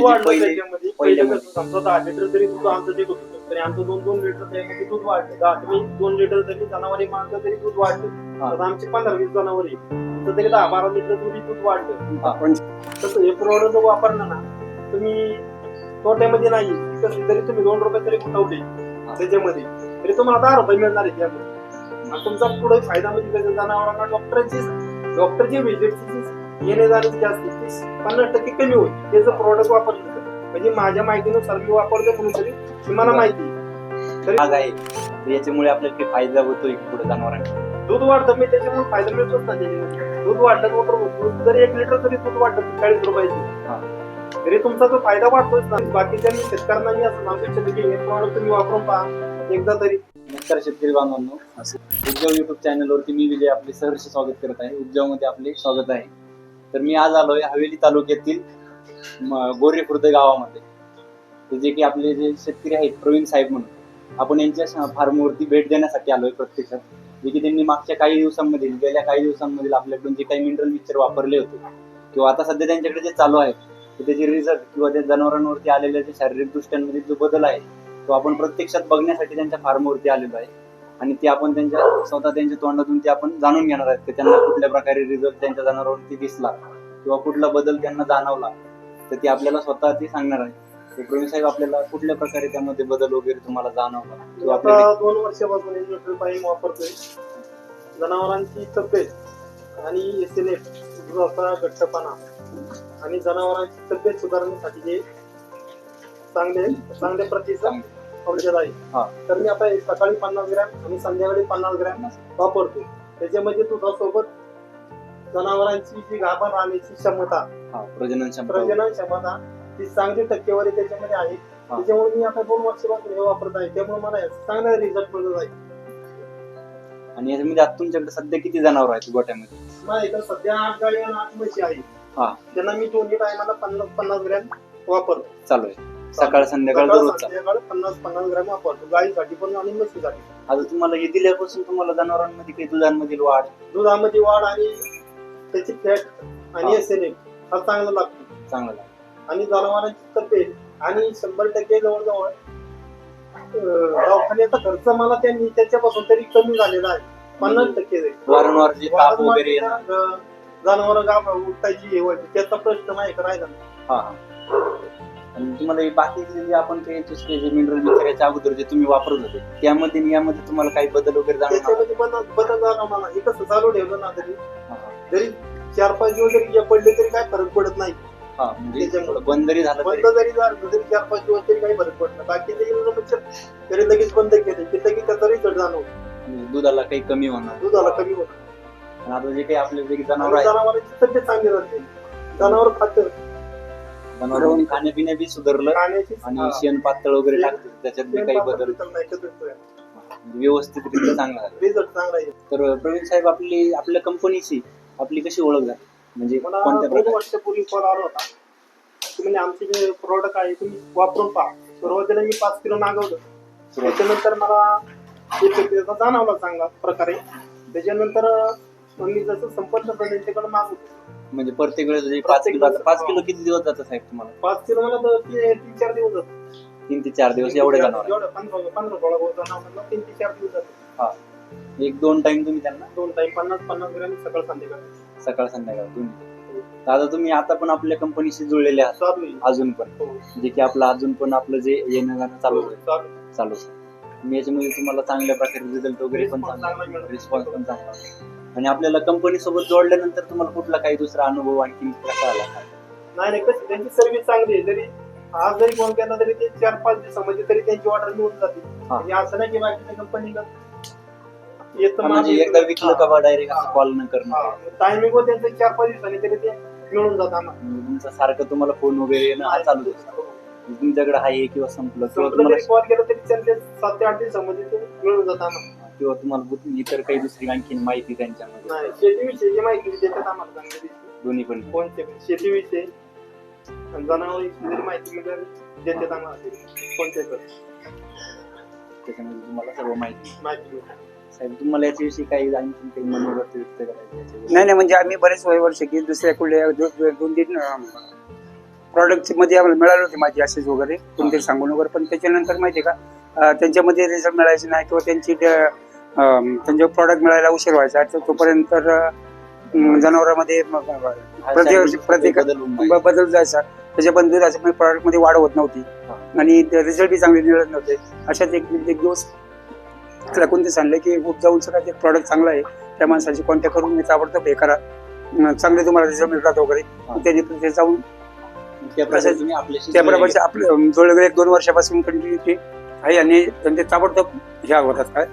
म्हणजे दूध जे पहिले पहिले समजा दहा लिटर तरी दूध आमचं देत होतं तरी आमचं दोन दोन लिटर त्यामध्ये दूध वाढले दहा तुम्ही दोन लिटर तरी जनावरे मागलं तरी दूध वाढलं. आता आमचे पंधरा वीस जनावर आमचं तरी दहा बारा लिटर दूध दूध वाढलं. तसं हे प्रोडक्ट वापरलं ना तुम्ही तोट्यामध्ये नाही कसं तरी तुम्ही दोन रुपये तरी उठवले त्याच्यामध्ये तरी तुम्हाला दहा रुपये मिळणार आहे आणि तुमचा पुढे फायदा म्हणजे जनावरांना डॉक्टरची डॉक्टरची व्हिजिटची येणे जाण्याची जास्त ती पन्नास टक्के कमी होती त्याचं प्रोडक्ट वापरलं तर. म्हणजे माझ्या माहितीनुसार मी वापरतो म्हणून तरी ही मला माहिती आहे. आहे. तर याच्यामुळे आपल्याला काही फायदा होतोय पुढे जनावरांना दूध वाढतं मी त्याच्यामुळे फायदा मिळतोच ना दूध वाढलं रुपये दूध जरी एक लिटर तरी दूध वाढलं चाळीस हा. रुपयाचे तरी तुमचा तो फायदा वाढतोच ना बाकीच्या मी शेतकऱ्यांना मी असं सांगू इच्छितो की हे प्रॉडक्ट तुम्ही वापरून पहा एकदा तरी. नमस्कार शेतकरी बांधवांनो. उद्योग युट्यूब चॅनलवरती मी विजय आपले सहर्ष स्वागत करत आहे. उद्योगमध्ये आपले स्वागत आहे. तर मी आज आलोय हवेली तालुक्यातील गोरे खुर्द गावामध्ये. जे की आपले जे शेतकरी आहेत प्रवीण साहेब म्हणून आपण यांच्या फार्मवरती भेट देण्यासाठी आलोय प्रत्यक्षात. जे की त्यांनी मागच्या काही दिवसांमध्ये गेल्या काही दिवसांमधील आपल्याकडून जे काही मिनरल मिक्सर वापरले होते किंवा आता सध्या त्यांच्याकडे जे चालू आहे त्याचे रिझल्ट किंवा त्या जनावरांवरती आलेल्या जे शारीरिक दृष्ट्यांमध्ये जो बदल आहे तो आपण प्रत्यक्षात बघण्यासाठी त्यांच्या फार्मवरती आलेलो आहे. आणि ते आपण त्यांच्या स्वतः त्यांच्या तोंडातून ते आपण जाणून घेणार आहेत की त्यांना कुठल्या प्रकारे रिझल्ट त्यांच्या जनावरांवरती दिसला किंवा कुठला बदल त्यांना जाणवला तर ते आपल्याला स्वतः ते सांगणार आहे. प्रवीण साहेब आपल्याला कुठल्या प्रकारे त्यामध्ये बदल वगैरे तुम्हाला जाणवला? किंवा आपल्याला आता दोन वर्षापासून हे वापरतोय. जनावरांची तब्येत आणि एस एन एफ दुधाचा घट्टपणा आणि जनावरांची तब्येत सुधारण्यासाठी जे चांगले चांगल्या प्रतीचं औषध आहे. हा. तर मी आता सकाळी पन्नास ग्रॅम आणि संध्याकाळी पन्नास ग्रॅम वापरतो. त्याच्यामध्ये दुधासोबत जनावरांची जी गाभा राहण्याची क्षमता हा, प्रजनन क्षमता. प्रजनन क्षमता ती चांगली टक्केवारी त्याच्यामध्ये आहे. त्याच्यामुळे मी आता दोन वर्षापासून हे वापरत आहे. त्यामुळे मला चांगला रिझल्ट मिळत आहे. आणि याच्यामध्ये आता तुमच्याकडे सध्या किती जनावर आहेत गोट्यामध्ये? सध्या आठ गाडी आणि आठ म्हशी आहे हा. त्यांना मी दोन्ही टायमाला पन्नास पन्नास ग्रॅम वापरतो. चालू आहे. सकाळ संध्याकाळ दररोजचा संध्याकाळ पन्नास पन्नास ग्रॅम वापरतो गाईसाठी पण आणि म्हशीसाठी आता तुम्हाला हे दिल्यापासून तुम्हाला जनावरांमध्ये काही दुधांमधील वाढ दुधामध्ये वाढ आणि त्याची फॅट हा. आणि एस एन एफ हा चांगला लागतो चांगला लागला. आणि जनावरांची तब्येत आणि शंभर टक्के जवळजवळ अं, दवाखान्याचा खर्च मला त्यांनी त्याच्यापासून तरी कमी झालेला आहे पन्नास टक्के. वारंवार जे ताप वगैरे येणं. जनावर गाव उठायची हे व्हायची त्याचा प्रश्न नाही राहिला हा हा. आणि तुम्हाला हे बाकीचे जे आपण काही दुसरे जे मिनरल मिक्सर याच्या अगोदर जे तुम्ही वापरत होते त्यामध्ये आणि यामध्ये तुम्हाला काही बदल वगैरे जाणवला त्याच्यामध्ये बदल बदल जाणवला हे कसं चालू ठेवलं ना तरी. जरी चार पाच दिवस जरी जे पडले तरी काय फरक पडत नाही. हा म्हणजे त्याच्यामुळे. बंद जरी झालं तरी. बंद जरी झालं तरी चार पाच दिवस तरी काही फरक पडत नाही. बाकीचे तरी लगेच बंद केले. की लगेच त्याचा रिझल्ट जाणवतो म्हणजे दुधाला काही कमी होणार. दुधाला कमी होतं आणि आता जे काही आपले जे जनावर आणि आहेत. जनावरांची तब्येत चांगली राहते. जनावर खातं. जनावर खाण्यापिण्या बी सुधारलं आणि शेण पातळ वगैरे टाकतात त्याच्यात बी काही बदल. म्हणजे चांगला झाला रिझल्ट चांगला तर प्रवीण साहेब आपली आपल्या कंपनीची आपली कशी ओळख झाली? म्हणजे कोणत्या वर्षापूर्वी कॉल आला होता. म्हणजे आमचे जे प्रोडक्ट आहे तुम्ही वापरून पहा. सुरुवातीला मी पाच किलो मागवलं. त्याच्यानंतर मला जाणवला चांगला प्रकारे. त्याच्यानंतर मी जसं संपर्क त्यांच्याकडे मागवतो म्हणजे प्रत्येक वेळेस जे पाच किलो आता पाच किलो किती दिवस जातं साहेब तुम्हाला पाच किलो मला तर ते तीन चार दिवस जातात. तीन ते चार दिवस एवढे पंधरा पंधरा जनावरांना तीन ते चार दिवस जातात एक दोन टाइम तुम्ही त्यांना दोन टाइम पन्नास पन्नास ग्रॅम सकाळ संध्याकाळ सकाळ संध्याकाळ तर आता तुम्ही आता पण आपल्या कंपनीशी जुळलेले आहात चालू. अजून पण हो. जे की आपलं अजून पण आपलं जे येणं जाणं चालू आहे चालू आहे. चालू आहे. मी याच्यामध्ये तुम्हाला चांगल्या प्रकारे रिझल्ट वगैरे पण Response चांगला चांगला मिळाला. रिस्पॉन्स पण चांगला. आणि आपल्याला कंपनी सोबत जोडल्यानंतर तुम्हाला कुठला काही दुसरा अनुभव आणखी कसा आला? नाही नाही कसं त्यांची सर्व्हिस चांगली आहे. जरी आज जरी फोन केला तरी ते चार पाच दिवसामध्ये तरी त्यांची ऑर्डर मिळून जाते. हा. म्हणजे असं नाही की बाकीच्या कंपनीला येतं हा, म्हणजे एकदा विकलं का बा डायरेक्ट असं कॉल न करणं. टायमिंग त्यांचं चार पाच दिवसांनी तरी ते मिळून जात आम्हाला. म्हणजे तुमचं सारखं तुम्हाला फोन वगैरे येणं हा चालू तुमच्याकडे आहे किंवा संपलं किंवा संपलं तुम्हाला तरी कॉल केला तरी त्यांचे सात ते आठ दिवसामध्ये ते मिळून जात आम्हाला. किंवा तुम्हाला इतर काही दुसरी आणखी माहिती त्यांच्यामध्ये? नाही शेतीविषयी माहिती देतात आम्हाला चांगली दिसते. दोन्ही पण. कोणते पण? शेतीविषयी आणि जनावरांविषयी जरी माहिती मिळाली देतात आम्हाला. कोणते पण? त्याच्यामध्ये तुम्हाला सर्व माहिती. माहिती मिळते. साहेब तुम्हाला याच्याविषयी काही आणखी काही मनोगत व्यक्त करायचं याच्याविषयी? नाही नाही म्हणजे आम्ही बरेच वर्ष की दुसऱ्या कुठल्या दो- दोन तीन प्रॉडक्टमध्ये आम्हाला मिळाली होती माहिती असेच वगैरे. कोणतरी सांगून वगैरे पण त्याच्यानंतर माहिती आहे का अं, त्यांच्यामध्ये रिझल्ट मिळायचे नाही किंवा त्यांची त्यांचे प्रॉडक्ट मिळायला उशीर व्हायचा तर तोपर्यंत जनावरांमध्ये हा प्रत्येक बदल जायचा. त्याच्या पण दुधाच्या प्रॉडक्टमध्ये वाढ होत नव्हती. आणि रिझल्ट बी चांगले मिळत नव्हते. अशाच एक एक दिवस त्याला कोणते सांगले की उपजाऊचं काय प्रॉडक्ट चांगलं आहे. त्या माणसाची कॉन्टॅक्ट करून मी ताबडतोब हे करा. चांगले तुम्हाला रिझल्ट मिळतात वगैरे. त्यांनी ते जाऊन त्याप्रमाणे आपले जवळजवळ एक दोन वर्षापासून कंटिन्युटी आहे आणि त्यांचे ताबडतोब ह्या होतात काय.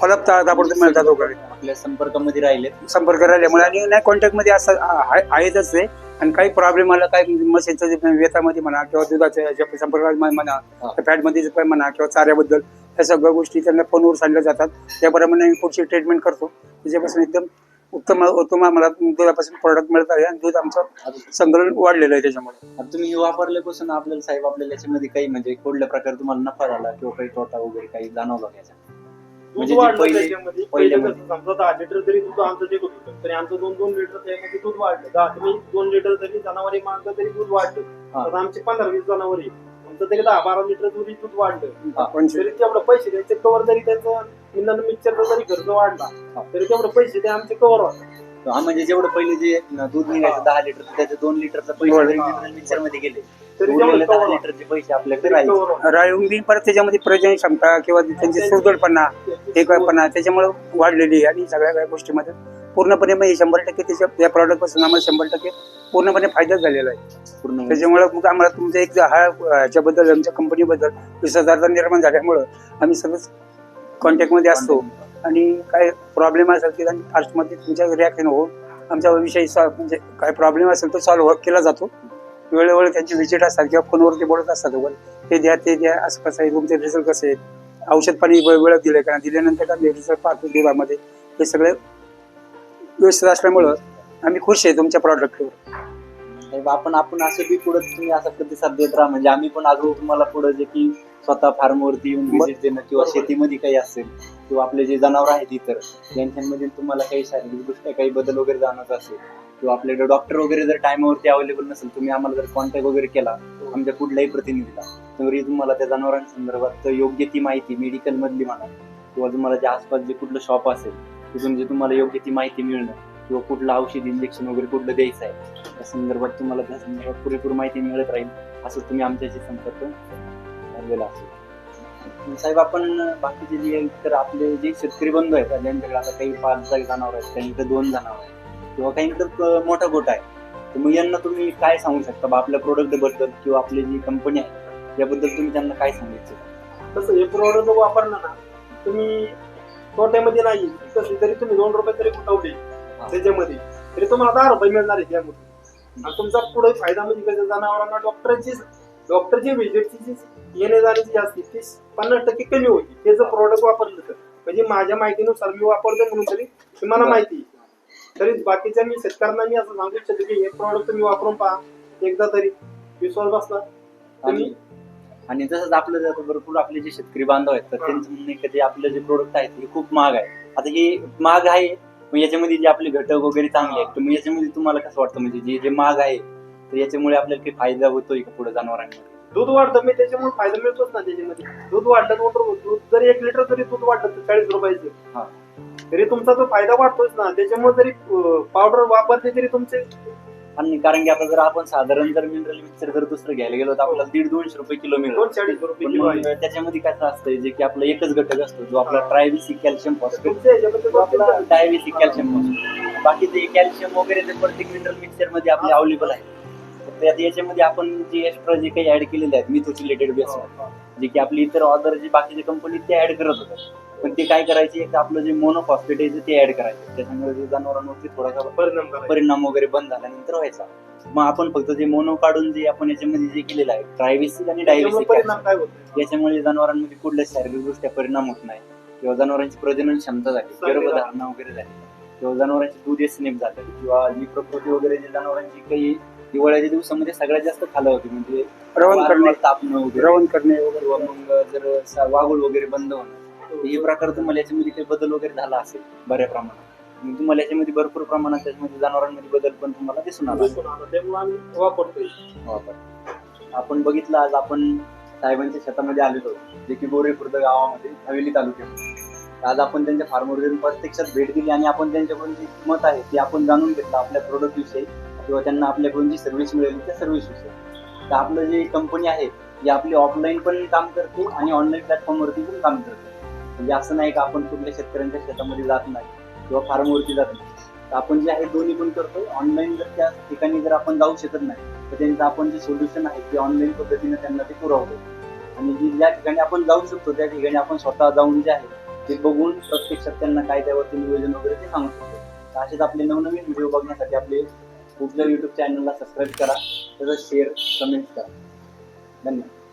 फॉलोअप ताबडतोब मिळतात वगैरे. आपल्या संपर्कामध्ये राहिले संपर्क राहिल्यामुळे आणि नाही कॉन्टॅक्टमध्ये असं आहे- आहेतच ते. आणि काही प्रॉब्लेम आला काही मशीनचं जे वेतामध्ये म्हणा किंवा दुधाच्या याच्या संपर्कात म्हणा हा. फॅटमध्ये पण म्हणा किंवा चाऱ्याबद्दल त्या सगळ्या गोष्टी त्यांना फोनवर सांगल्या जातात. त्याप्रमाणे मी पुढची ट्रीटमेंट करतो. त्याच्यापासून एकदम उत्तम उत्तम आम्हाला दुधापासून प्रोडक्ट मिळत आहे आणि दूध आमचं संकलन वाढलेलं आहे त्याच्यामुळे. आता तुम्ही हे वापरल्यापासून आपल्याला साहेब आपल्याला याच्यामध्ये काही म्हणजे कुठल्या प्रकारे तुम्हाला नफा झाला किंवा काही तोटा वगैरे काही जाणवला का याचा? दूध म्हणजे जे वाढलं पहिले- त्याच्यामध्ये पहिले. कसं समजा दहा लिटर तरी दूध आमचं देत होतं तरी आमचं दोन दोन लिटर त्यामध्ये दूध वाढलं दहा तुम्ही दोन लिटर तरी जनावरे मागलं तरी दूध वाढलं हा. आता आमचे पंधरा वीस जनावरे आमचं तरी दहा बारा लिटर दूध दूध वाढलं तरी तेवढं पैसे द्यायचे कवर जरी त्यांचं इंधन मिक्सरचा जरी खर्च वाढला. तरी तेवढं पैसे ते आमचे कवर होतात हा म्हणजे जेवढं पहिले जे दूध निघायचं दहा लिटर त्याचे दोन लिटरचे पैसे. जरी मिक्सरमध्ये गेले तरी उरलेले तेवढं दहा cover लिटरचे पैसे आपल्याकडे तरी राहिले cover होतात. राळून बी परत त्याच्यामध्ये प्रजन क्षमता किंवा त्यांची सुदृढपणा एकपणा त्याच्यामुळे वाढलेली आहे आणि सगळ्या काही गोष्टीमध्ये पूर्णपणे मग हे शंभर टक्के त्याच्या या प्रॉडक्टपासून आम्हाला शंभर टक्के पूर्णपणे फायदाच झालेला आहे. त्याच्यामुळे मग आम्हाला तुमचा एक हा ह्याच्याबद्दल आमच्या कंपनीबद्दल विश्वासार्हता निर्माण झाल्यामुळं आम्ही सगळंच कॉन्टॅक्टमध्ये असतो. आणि काय प्रॉब्लेम असेल ते फास्टमध्ये तुमच्या रिॲक्शन होऊन आमच्या विषयी म्हणजे काय प्रॉब्लेम असेल तो सॉल्व्ह केला जातो. वेळोवेळी त्यांची व्हिजिट असतात किंवा फोनवरती बोलत असतात. वगैरे ते द्या ते द्या असं कसं आहे तुमचे रिझल्ट कसे आहेत? औषध पाणी वेळ वेळात दिले का दिल्यानंतर का रिझल्ट पाहतो दुधामध्ये हे सगळे व्यवस्थित असल्यामुळं आम्ही खुश आहे तुमच्या प्रॉडक्टवर आपण आपण असं बी पुढे तुम्ही असा प्रतिसाद देत राहा. म्हणजे आम्ही पण अजून तुम्हाला पुढे जे की स्वतः फार्मवरती येऊन व्हिजिट देणं किंवा शेतीमध्ये काही असेल किंवा आपले जे जनावर आहेत इतर यांच्यामध्ये तुम्हाला काही शारीरिक दृष्ट्या काही बदल वगैरे जाणवत असेल किंवा आपल्याकडे डॉक्टर वगैरे जर टाइमवरती अवेलेबल नसेल तुम्ही आम्हाला जर कॉन्टॅक्ट वगैरे केला आमच्या कुठल्याही प्रतिनिधीला तरी तुम्हाला त्या जनावरांसंदर्भात योग्य ती माहिती मेडिकल मधली म्हणा किंवा तुम्हाला जे आसपास जे कुठलं शॉप असेल तिथून जे तुम्हाला योग्य ती माहिती मिळणं किंवा कुठलं औषध इंजेक्शन वगैरे कुठलं द्यायचं आहे त्या संदर्भात तुम्हाला त्या संदर्भात पुरेपूर माहिती मिळत राहील असं तुम्ही आमच्याशी संपर्क झालेला असेल. साहेब आपण बाकीचे जे तर आपले जे शेतकरी बंधू आहेत ज्यांच्याकडे आता काही पाच सहा जनावर आहेत काही दोन जनावर आहेत किंवा काही मोठा गोटा आहे तर मग यांना तुम्ही काय सांगू शकता? बा आपल्या प्रोडक्टबद्दल किंवा आपली जी कंपनी आहे याबद्दल तुम्ही त्यांना काय सांगितलं तसं हे प्रोडक्ट वापरलं ना तुम्ही तोट्यामध्ये नाही कसं तरी तुम्ही दोन रुपये तरी गुंतवले त्याच्यामध्ये. तरी तुम्हाला दहा रुपये मिळणार आहे त्यामध्ये. आणि तुमचा पुढे फायदा म्हणजे कसं जनावरांना डॉक्टरची डॉक्टरची व्हिजिटची जी येणे जाण्याची जी असते ती पन्नास टक्के कमी होती. ते जर प्रोडक्ट वापरलं तर. म्हणजे माझ्या माहितीनुसार मी वापरतो म्हणून तरी ते मला माहिती आहे. तरी बाकीच्या मी शेतकऱ्यांना मी असं सांगू इच्छितो की हे प्रोडक्ट तुम्ही वापरून पहा. एकदा तरी. विश्वास बसला. तुम्ही आणि तसंच आपलं जे आता भरपूर आपले जे शेतकरी बांधव आहेत तर त्यांचं म्हणणं आहे की ते आपलं जे प्रोडक्ट आहेत हे खूप महाग आहे. आता हे महाग आहे मग याच्यामध्ये जे आपले घटक वगैरे चांगले आहेत तर मग याच्यामध्ये तुम्हाला कसं वाटतं? म्हणजे जे जे महाग आहे तर याच्यामुळे आपल्याला काही फायदा होतोय का पुढे जनावरांमध्ये दूध वाढतं मी त्याच्यामुळे फायदा मिळतोच ना त्याच्यामध्ये. दूध वाढलं रुपये दूध जरी एक लिटर जरी दूध वाढलं तर चाळीस हा. रुपयाचं तरी तुमचा तो फायदा वाढतोच ना त्याच्यामुळे जरी पावडर वापरते तरी तुमचे आणि कारण की आता जर आपण साधारण जर मिनरल मिक्सर जर दुसरं घ्यायला गेलो तर आपल्याला दीड दोनशे रुपये किलो मिळतो त्याच्यामध्ये काय असतंय? जे की आपला एकच घटक असतो जो आपला हा. ट्रायबिसी कॅल्शियम फॉस्फेट आपला डायबिसिक कॅल्शियम फॉस्फेट बाकी ते कॅल्शियम वगैरे ते प्रत्येक मिनरल मिक्सरमध्ये आपले अवेलेबल आहे. त्यात याच्यामध्ये आपण जे एक्स्ट्रा जे काही ऍड केलेले आहेत मिथोचिलेटेड बेस जे की आपली इतर ऑदर जे बाकीचे कंपनी ते ऍड करत होतात पण ते काय करायचे एक आपलं जे मोनोफॉस्फेट आहे ते ऍड करायचे. त्याच्यामुळे जे जनावरांवरती थोडासा परिणाम. परिणाम वगैरे बंद झाल्यानंतर व्हायचा. मग आपण फक्त जे मोनो काढून जे आपण याच्यामध्ये जे केलेलं आहे ट्रायबिसिक आणि होत याच्यामुळे जनावरांमध्ये कुठल्या शारीरिक दृष्ट्या परिणाम होत नाही. किंवा जनावरांची प्रजनन क्षमता झाली चांगली गर्भधारणा वगैरे झाली. किंवा जनावरांची दूध स्नेप झालं किंवा जी प्रकृती वगैरे जे जनावरांची काही हिवाळ्याच्या दिवसामध्ये सगळ्यात जास्त खालं होती म्हणजे रवण करणे. तापणं वगैरे. रवण करणे वगैरे. मग जर वागुळ वगैरे बंद होणं. हे प्रकार तुम्हाला याच्यामध्ये काही बदल वगैरे झाला असेल बऱ्या प्रमाणात. मग तुम्हाला याच्यामध्ये भरपूर प्रमाणात त्याच्यामध्ये जनावरांमध्ये बदल पण तुम्हाला दिसून आला. त्यामुळे आम्ही वापरतोय. वापर आपण बघितलं आज आपण साहेबांच्या शेतामध्ये आलेलो आहोत, जे की गोरे खुर्द गावामध्ये हवेली तालुक्यात आज आपण त्यांच्या फार्मवर येऊन प्रत्यक्षात भेट दिली आणि आपण त्यांच्याकडून जी मत आहे ती आपण जाणून घेतलं. आपल्या प्रोडक्ट विषयी किंवा त्यांना आपल्याकडून जी सर्व्हिस मिळेल त्या सर्व्हिस विषयी. तर आपलं जे कंपनी आहे ती आपली ऑफलाईन पण काम करते आणि ऑनलाईन प्लॅटफॉर्मवरती पण काम करते. म्हणजे असं नाही का आपण कुठल्या शेतकऱ्यांच्या शेतामध्ये जात नाही किंवा फार्मवरती जात नाही. तर आपण जे आहे दोन्ही पण करतो. ऑनलाईन जर त्या ठिकाणी जर आपण जाऊ शकत नाही तर त्यांचं आपण जे सोल्युशन आहे ते ऑनलाईन पद्धतीने त्यांना ते पुरवतो. आणि जी ज्या ठिकाणी आपण जाऊ शकतो त्या ठिकाणी आपण स्वतः जाऊन जे आहे ते बघून प्रत्यक्षात त्यांना काय त्यावरती नियोजन वगैरे ते सांगू शकतो. तर असेच आपले नवनवीन व्हिडिओ बघण्यासाठी आपले कुठल्या युट्यूब चॅनलला सबस्क्राईब करा तसंच शेअर कमेंट करा. धन्यवाद.